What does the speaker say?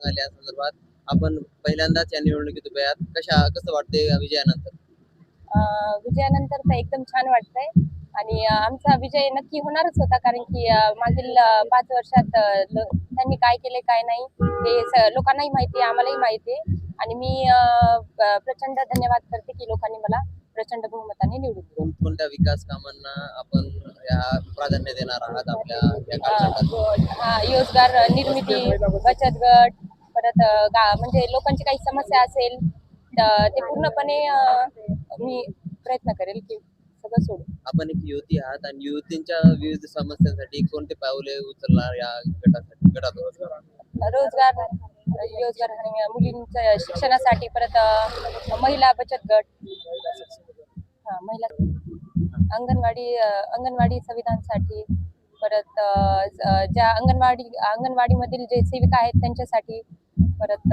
आल्या संदर्भात. आपण पहिल्यांदाच या निवडणुकीत उभे आहात. कशा कसं वाटते विजयानंतर? विजयानंतर तर एकदम छान वाटतंय. आणि आमचा विजय नक्की होणारच होता कारण की मागील पाच वर्षात त्यांनी काय केले काय नाही हे लोकांनाही माहिती आहे आम्हालाही माहिती आहे. आणि मी प्रचंड धन्यवाद करते की लोकांनी मला प्रचंड बहुमताने निवडून. कोणकोणत्या विकास कामांना आपण या प्राधान्य देणार आहात आपल्या या हा रोजगार निर्मिती बचत गट परत गा- म्हणजे लोकांची काही समस्या असेल तर ते पूर्णपणे मी प्रयत्न करेल की सगळं सोडू. आपण एक युवती आहात आणि युवतींच्या विविध समस्यांसाठी कोणते पावले उचलणार या गटासाठी गटात रोजगार रोजगार मुलींच्या शिक्षणासाठी परत महिला बचत गट. हा महिला अंगणवाडी अंगणवाडी संविधानसाठी परत ज्या अंगणवाडी अंगणवाडीमधील जे सेविका आहेत त्यांच्यासाठी परत